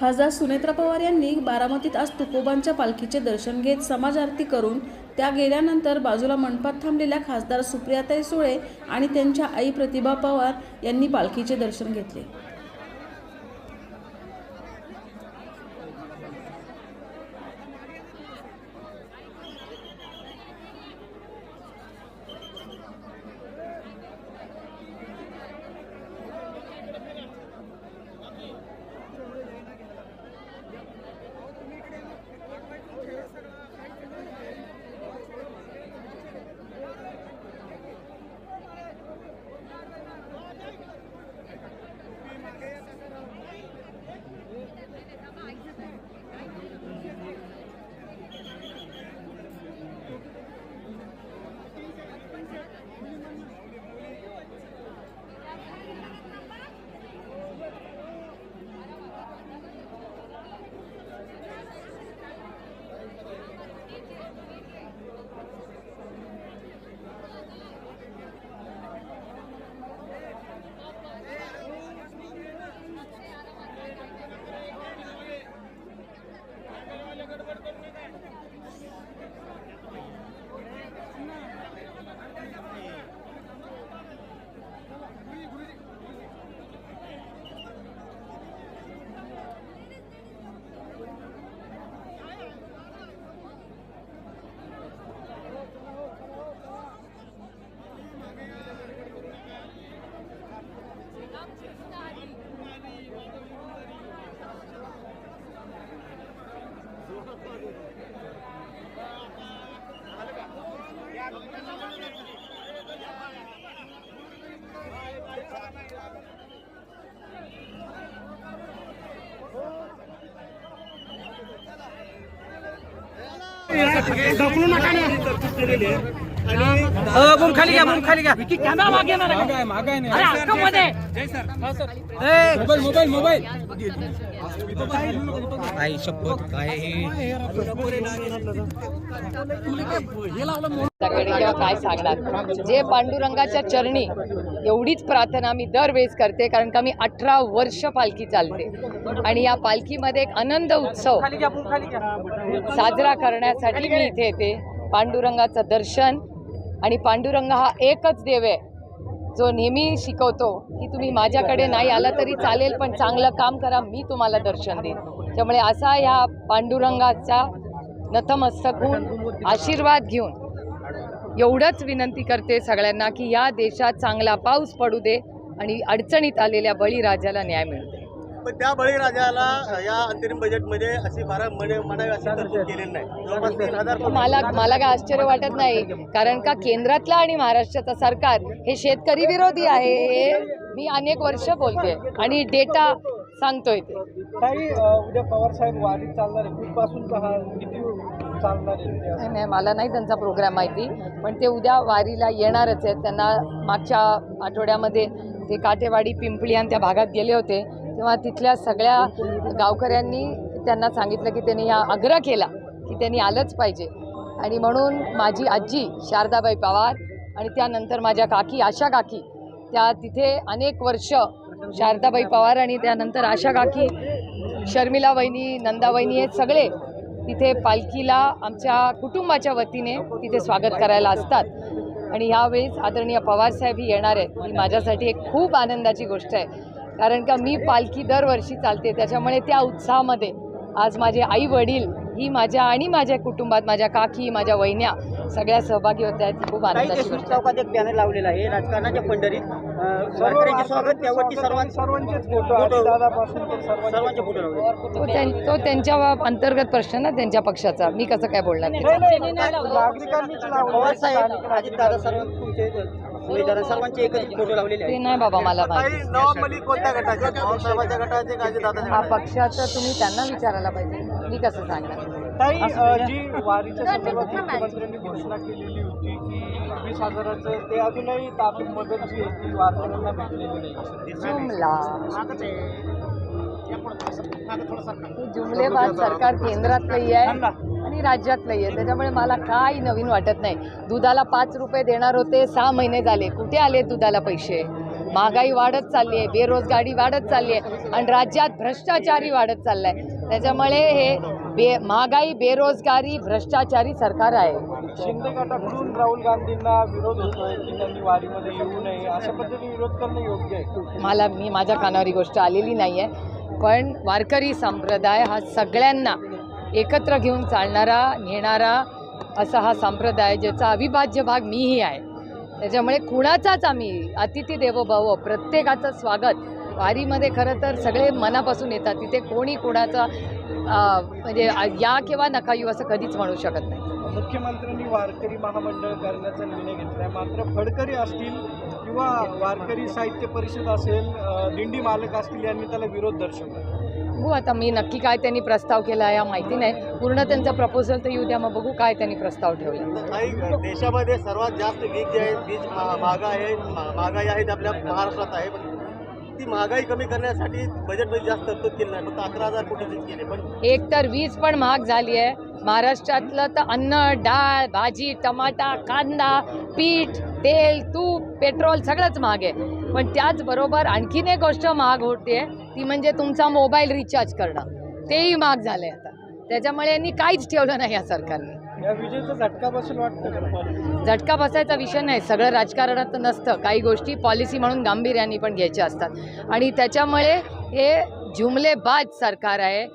खासदार सुनेत्रा पवार यांनी बारामतीत आज तुकोबांच्या पालखीचे दर्शन घेत समाज आरती करून त्या गेल्यानंतर बाजूला मंडपात थांबलेल्या खासदार सुप्रियाताई सुळे आणि त्यांच्या आई प्रतिभा पवार यांनी पालखीचे दर्शन घेतले. बूम खाली घ्या बूम खाली घ्या. कॅमेरा मागे मोबाईल मोबाईल मोबाईल. आई शपथ काय? त्याकडे किंवा काय सांगणार? जे पांडुरंगाच्या चरणी एवढीच प्रार्थना मी दरवेळेस करते कारण का मी अठरा वर्ष पालखी चालते. आणि या पालखीमध्ये एक आनंद उत्सव साजरा करण्यासाठी मी इथे येते. पांडुरंगाचं दर्शन आणि पांडुरंग हा एकच देव आहे. जो नेहमी शिकवतो की तुम्ही माझ्याकडे नाही आला तरी चालेल पण चांगलं काम करा मी तुम्हाला दर्शन देईन. त्यामुळे असा ह्या पांडुरंगाचा नतमस्तक होऊन आशीर्वाद घेऊन एवढंच विनंती करते सगळ्यांना की या देशात चांगला पाऊस पडू दे आणि अडचणीत आलेल्या बळीराजाला न्याय मिळू दे. पण त्या बळीराजाला या अंतरिम बजेटमध्ये अशी म्हणे म्हणावी अशी तरतूद केलेली नाही. जवळपास तीन हजार कोटी मला मला काय आश्चर्य वाटत नाही कारण का केंद्रातलं आणि महाराष्ट्राचं सरकार हे शेतकरी विरोधी आहे हे मी अनेक वर्ष बोलते. आणि डेटा सांगतोय ते. काही उद्या पवार साहेब वारी चालणार आहे. कुठपासून हा किती चालणार आहे नाही, नाही मला नाही त्यांचा प्रोग्राम माहिती. पण ते उद्या वारीला येणारच आहेत. त्यांना मागच्या आठवड्यामध्ये ते काटेवाडी पिंपळी आणि त्या भागात गेले होते. तेव्हा तिथल्या सगळ्या गावकऱ्यांनी त्यांना सांगितलं की त्यांनी हा आग्रह केला की त्यांनी आलंच पाहिजे. आणि म्हणून माझी आजी शारदाबाई पवार आणि त्यानंतर माझ्या काकी आशा काकी त्या तिथे अनेक वर्ष शारदाबाई पवार आणि त्यानंतर आशा काकी शर्मिला वहिनी नंदा वहिनी हे सगळे तिथे पालखीला आमच्या कुटुंबाच्या वतीने तिथे स्वागत करायला असतात. आणि ह्यावेळेस आदरणीय पवारसाहेब ही येणार आहेत. ही माझ्यासाठी एक खूप आनंदाची गोष्ट आहे. कारण का मी पालखी दरवर्षी चालते. त्याच्यामुळे त्या उत्साहामध्ये आज माझे आई वडील ही माझ्या आणि माझ्या कुटुंबात माझ्या काकी माझ्या वहिन्या सगळ्या सहभागी होत्या आहेत. खूप आनंदाची गोष्ट एक बॅनर लावलेला आहे. राजकारणाच्या पंढरीत वारकऱ्यांचे स्वागत त्यावरती सर्वांचे सर्वांचेच फोटो दादापासून सर्वांचे फोटो लावले तो त्यां- तो त्यांच्या अंतर्गत प्रश्न ना त्यांच्या पक्षाचा. मी कसं काय बोलणार? त्याच्यावर? नागरिकांनीच पवार साहेब अजित दादा सर्व तुमचे उमेदवार सर्वांचे एकच फोटो लावलेले ते आहेत. नाही बाबा मला माहिती. नवाब मलिक कोणत्या गटाचे? पवार साहेबांच्या गटाचे का अजित दादाच्या हा पक्षाचं तुम्ही त्यांना विचारायला पाहिजे. मी कसं सांगणार? अ, जी वारीच्या संदर्भात मुख्यमंत्र्यांनी घोषणा केलेली होती की वीस हजाराचं ते अजूनही तातून मदत जी आहे ती वारकऱ्यांना भेटलेली नाही. जुमला. हे जुमलेबाज सरकार केंद्रातलंही आहे आणि राज्यातलंही आहे. त्याच्यामुळे मला काही नवीन वाटत नाही. दुधाला पाच रुपये देणार होते सहा महिने झाले. कुठे आले दुधाला पैसे? महागाई वाढत चालली आहे बेरोजगारी वाढत चालली आहे आणि राज्यात भ्रष्टाचारी वाढत चाललाय. त्याच्यामुळे हे बे महागाई बेरोजगारी भ्रष्टाचारी सरकार आहे. शिंदे गटाकडून राहुल गांधींना विरोध होतोय की त्यांनी वारीमध्ये येऊ नये अशा पद्धतीने विरोध करणं योग्य आहे? मला मी माझ्या कानावर ही गोष्ट आलेली नाही आहे पण वारकरी संप्रदाय हा सगळ्यांना एकत्र घेऊन चालणारा नेणारा असा हा संप्रदाय ज्याचा अविभाज्य भाग मीही आहे. त्याच्यामुळे कुणाचाच आम्ही अतिथी देवो भव प्रत्येकाचं स्वागत वारीमध्ये खरं तर सगळे मनापासून येतात. तिथे कोणी कुणाचा म्हणजे या किंवा नका येऊ असं कधीच म्हणू शकत नाही. मुख्यमंत्र्यांनी वारकरी महामंडळ करण्याचा निर्णय घेतलाय. मात्र फडकरी असतील किंवा वारकरी साहित्य परिषद असेल दिंडी मालक असतील यांनी त्याला विरोध दर्शवला. बघू आता मी नक्की काय त्यांनी प्रस्ताव केला या माहिती नाही. पूर्ण त्यांचा प्रपोजल तर येऊ द्या मग बघू काय त्यांनी प्रस्ताव ठेवला. काही देशामध्ये सर्वात जास्त वीज जे आहे वीज महा- महागाई आहे महा- महागाई आहे ते आपल्या महाराष्ट्रात आहे पण ती महागाई कमी करण्यासाठी बजेटमध्ये जास्त तरतूद केली नाही. फक्त अकरा हजार कोटीचीच केली. पण एक तर वीज पण महाग झाली आहे. महाराष्ट्रातलं तर अन्न डाळ भाजी टमाटा कांदा पीठ तेल तूप पेट्रोल सगळंच महाग आहे. पण त्याचबरोबर आणखीन एक गोष्ट महाग होते ती म्हणजे तुमचा मोबाईल रिचार्ज करणं. तेही महाग झालं आहे आता. त्याच्यामुळे यांनी काहीच ठेवलं नाही या सरकारने. या विजेचा झटका बसेल वाटतं झटका बसायचा विषय नाही. सगळं राजकारणात नसतं. काही गोष्टी पॉलिसी म्हणून गांभीर्याने पण घ्यायच्या असतात. आणि त्याच्यामुळे हे जुमलेबाज सरकार आहे.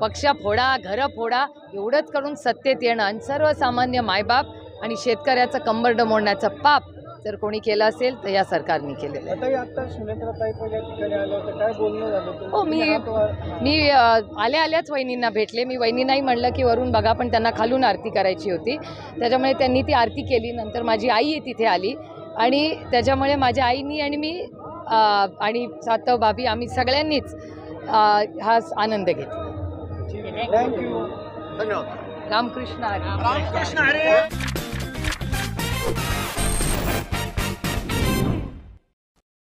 पक्ष फोडा घरं फोडा एवढंच करून सत्तेत येणं आणि सर्वसामान्य मायबाप आणि शेतकऱ्याचं कंबरडं मोडण्याचं पाप जर कोणी केलं असेल तर या सरकारने केलेलं आहे. आता आता सुनेत्रा ताई पण या ठिकाणी आलं होतं. काय बोलणं झालं होतं? हो, मी- मी आल्या आल्याच वहिनींना भेटले. मी वहिनींनाही म्हणलं की वरून बघा पण त्यांना खालून आरती करायची होती. त्याच्यामुळे त्यांनी ती आरती केली. नंतर माझी आई तिथे आली. आणि त्याच्यामुळे माझ्या आईनी आणि मी आणि सातव बाबी आम्ही सगळ्यांनीच हा आनंद घेतला. थँक्यू धन्यवाद. रामकृष्ण हरी. रामकृष्ण हरे!